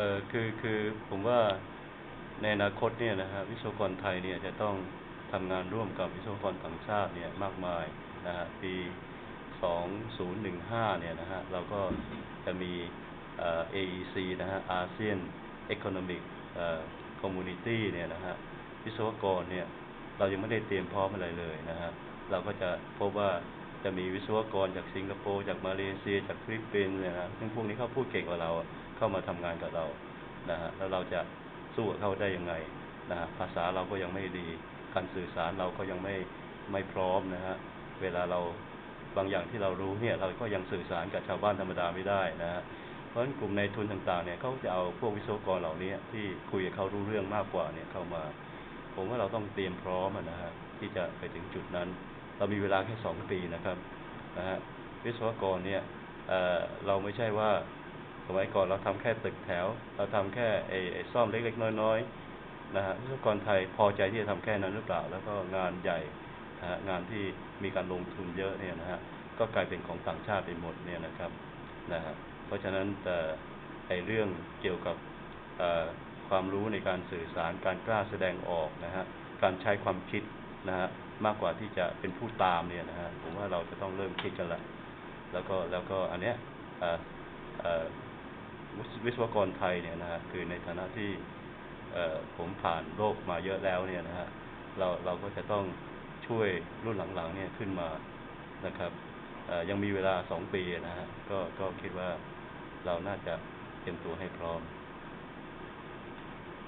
ออคือคือผมว่าในอนาคตเนี่ยนะฮะวิศวกรไทยเนี่ยจะต้องทำงานร่วมกับวิศวกรต่างชาติเนี่ยมากมายนะฮะปี 2015 เนี่ยนะฮะเราก็จะมีเอ่อ AEC นะฮะ ASEAN Economic เอ่อ Community เนี่ยนะฮะวิศวกรเนี่ยเรายังไม่ได้เตรียมพร้อมอะไรเลยนะฮะเราก็จะพบว่า จะมีวิศวกรจากสิงคโปร์จากมาเลเซียจากฟิลิปปินส์นี่ยนะซึ่งพวกนี้เขาพูดเก่งกว่าเราเข้ามาทำงานกับเรานะฮะแล้วเราจะสู้กับเขาได้ยังไงนะฮะภาษาเราก็ยังไม่ดี การสื่อสารเราก็ยังไม่ไม่พร้อมนะฮะเวลาเราบางอย่างที่เรารู้เนี่ยเราก็ยังสื่อสารกับชาวบ้านธรรมดาไม่ได้นะฮะเพราะฉะนั้นกลุ่มในทุนต่างๆเนี่ยเขาจะเอาพวกวิศวกรเหล่านี้ที่คุยกับเขารู้เรื่องมากกว่าเนี่ยเข้ามา ผมว่าเราต้องเตรียมพร้อมนะฮะที่จะไปถึงจุดนั้น เรามีเวลาแค่สองปีนะครับนะฮะวิศวกรเนี่ยเอ่อเราไม่ใช่ว่าสมัยก่อนเราทำแค่ตึกแถว เราทำแค่ไอ้ไอ้ซ่อมเล็กๆน้อยๆนะฮะวิศวกรไทยพอใจที่จะทำแค่นั้นหรือเปล่า แล้วก็งานใหญ่นะฮะงานที่มีการลงทุนเยอะเนี่ยนะฮะก็กลายเป็นของต่างชาติไปหมดเนี่ยนะครับนะฮะเพราะฉะนั้นแต่ไอ้เรื่องเกี่ยวกับเอ่อความรู้ในการสื่อสารการกล้าแสดงออกนะฮะการใช้ความคิด นะฮะมากกว่าที่จะเป็นผู้ตามเนี่ยนะฮะผมว่าเราจะต้องเริ่มคิดกันละแล้วก็แล้วก็อันเนี้ยอ่อเอ่อวิศวกรไทยเนี่ยนะฮะคือในฐานะที่เอ่อผมผ่านโลกมาเยอะแล้วเนี่ยนะฮะเราเราก็จะต้องช่วยรุ่นหลังๆ เนี่ยขึ้นมานะครับอ่อยังมีเวลาสองปีนะฮะก็ก็คิดว่าเราน่าจะเตรียมตัวให้พร้อม